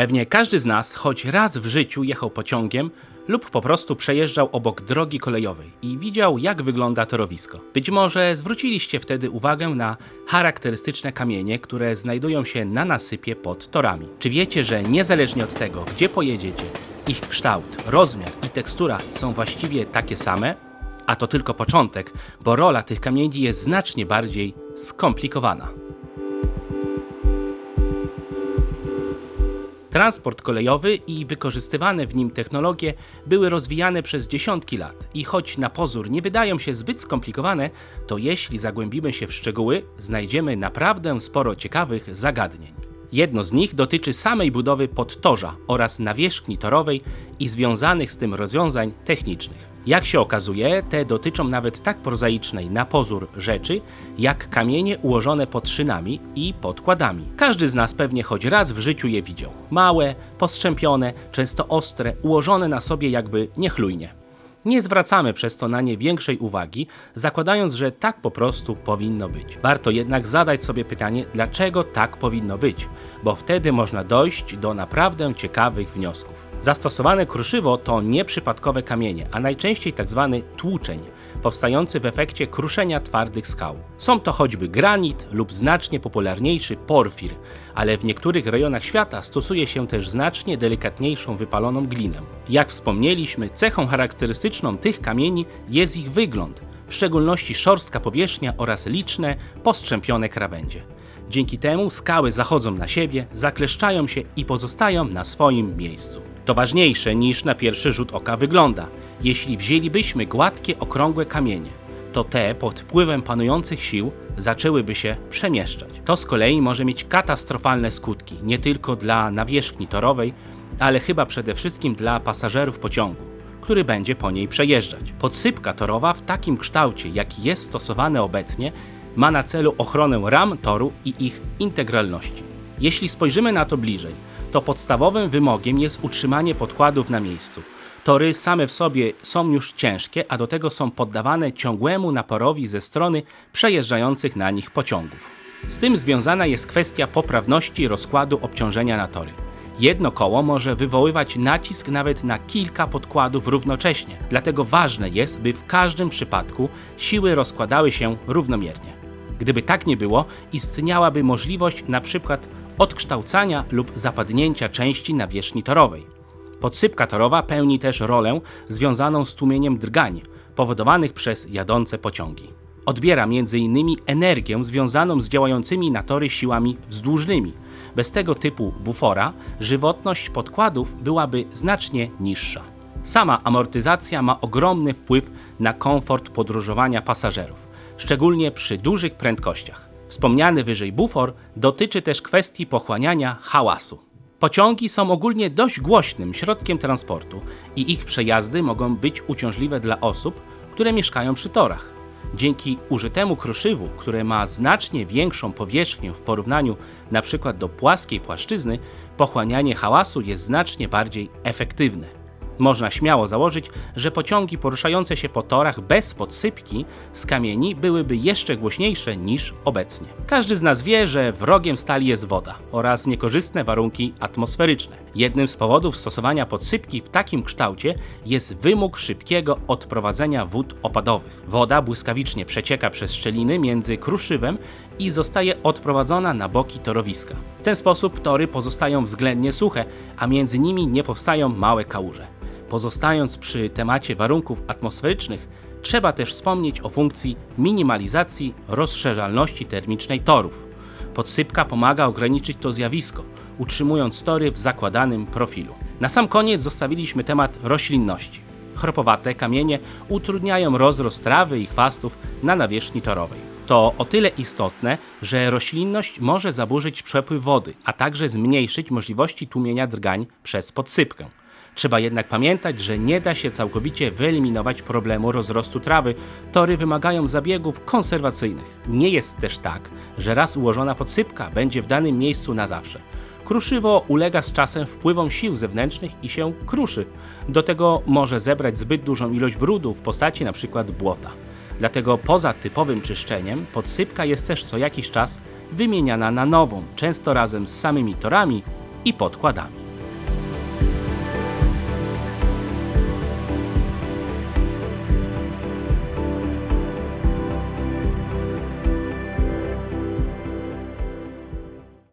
Pewnie każdy z nas choć raz w życiu jechał pociągiem lub po prostu przejeżdżał obok drogi kolejowej i widział, jak wygląda torowisko. Być może zwróciliście wtedy uwagę na charakterystyczne kamienie, które znajdują się na nasypie pod torami. Czy wiecie, że niezależnie od tego, gdzie pojedziecie, ich kształt, rozmiar i tekstura są właściwie takie same? A to tylko początek, bo rola tych kamieni jest znacznie bardziej skomplikowana. Transport kolejowy i wykorzystywane w nim technologie były rozwijane przez dziesiątki lat i choć na pozór nie wydają się zbyt skomplikowane, to jeśli zagłębimy się w szczegóły, znajdziemy naprawdę sporo ciekawych zagadnień. Jedno z nich dotyczy samej budowy podtorza oraz nawierzchni torowej i związanych z tym rozwiązań technicznych. Jak się okazuje, te dotyczą nawet tak prozaicznej na pozór rzeczy, jak kamienie ułożone pod szynami i podkładami. Każdy z nas pewnie choć raz w życiu je widział. Małe, postrzępione, często ostre, ułożone na sobie jakby niechlujnie. Nie zwracamy przez to na nie większej uwagi, zakładając, że tak po prostu powinno być. Warto jednak zadać sobie pytanie, dlaczego tak powinno być, bo wtedy można dojść do naprawdę ciekawych wniosków. Zastosowane kruszywo to nieprzypadkowe kamienie, a najczęściej tzw. tłuczeń, powstający w efekcie kruszenia twardych skał. Są to choćby granit lub znacznie popularniejszy porfir, ale w niektórych rejonach świata stosuje się też znacznie delikatniejszą wypaloną glinę. Jak wspomnieliśmy, cechą charakterystyczną tych kamieni jest ich wygląd, w szczególności szorstka powierzchnia oraz liczne, postrzępione krawędzie. Dzięki temu skały zachodzą na siebie, zakleszczają się i pozostają na swoim miejscu. To ważniejsze niż na pierwszy rzut oka wygląda. Jeśli wzięlibyśmy gładkie, okrągłe kamienie, to te pod wpływem panujących sił zaczęłyby się przemieszczać. To z kolei może mieć katastrofalne skutki nie tylko dla nawierzchni torowej, ale chyba przede wszystkim dla pasażerów pociągu, który będzie po niej przejeżdżać. Podsypka torowa w takim kształcie, jaki jest stosowany obecnie, ma na celu ochronę ram toru i ich integralności. Jeśli spojrzymy na to bliżej, to podstawowym wymogiem jest utrzymanie podkładów na miejscu. Tory same w sobie są już ciężkie, a do tego są poddawane ciągłemu naporowi ze strony przejeżdżających na nich pociągów. Z tym związana jest kwestia poprawności rozkładu obciążenia na tory. Jedno koło może wywoływać nacisk nawet na kilka podkładów równocześnie, dlatego ważne jest, by w każdym przypadku siły rozkładały się równomiernie. Gdyby tak nie było, istniałaby możliwość przykład odkształcania lub zapadnięcia części nawierzchni torowej. Podsypka torowa pełni też rolę związaną z tłumieniem drgań powodowanych przez jadące pociągi. Odbiera m.in. energię związaną z działającymi na tory siłami wzdłużnymi. Bez tego typu bufora żywotność podkładów byłaby znacznie niższa. Sama amortyzacja ma ogromny wpływ na komfort podróżowania pasażerów, szczególnie przy dużych prędkościach. Wspomniany wyżej bufor dotyczy też kwestii pochłaniania hałasu. Pociągi są ogólnie dość głośnym środkiem transportu i ich przejazdy mogą być uciążliwe dla osób, które mieszkają przy torach. Dzięki użytemu kruszywu, które ma znacznie większą powierzchnię w porównaniu np. do płaskiej płaszczyzny, pochłanianie hałasu jest znacznie bardziej efektywne. Można śmiało założyć, że pociągi poruszające się po torach bez podsypki z kamieni byłyby jeszcze głośniejsze niż obecnie. Każdy z nas wie, że wrogiem stali jest woda oraz niekorzystne warunki atmosferyczne. Jednym z powodów stosowania podsypki w takim kształcie jest wymóg szybkiego odprowadzenia wód opadowych. Woda błyskawicznie przecieka przez szczeliny między kruszywem i zostaje odprowadzona na boki torowiska. W ten sposób tory pozostają względnie suche, a między nimi nie powstają małe kałuże. Pozostając przy temacie warunków atmosferycznych, trzeba też wspomnieć o funkcji minimalizacji rozszerzalności termicznej torów. Podsypka pomaga ograniczyć to zjawisko, utrzymując tory w zakładanym profilu. Na sam koniec zostawiliśmy temat roślinności. Chropowate kamienie utrudniają rozrost trawy i chwastów na nawierzchni torowej. To o tyle istotne, że roślinność może zaburzyć przepływ wody, a także zmniejszyć możliwości tłumienia drgań przez podsypkę. Trzeba jednak pamiętać, że nie da się całkowicie wyeliminować problemu rozrostu trawy. Tory wymagają zabiegów konserwacyjnych. Nie jest też tak, że raz ułożona podsypka będzie w danym miejscu na zawsze. Kruszywo ulega z czasem wpływom sił zewnętrznych i się kruszy. Do tego może zebrać zbyt dużą ilość brudu w postaci np. błota. Dlatego poza typowym czyszczeniem podsypka jest też co jakiś czas wymieniana na nową, często razem z samymi torami i podkładami.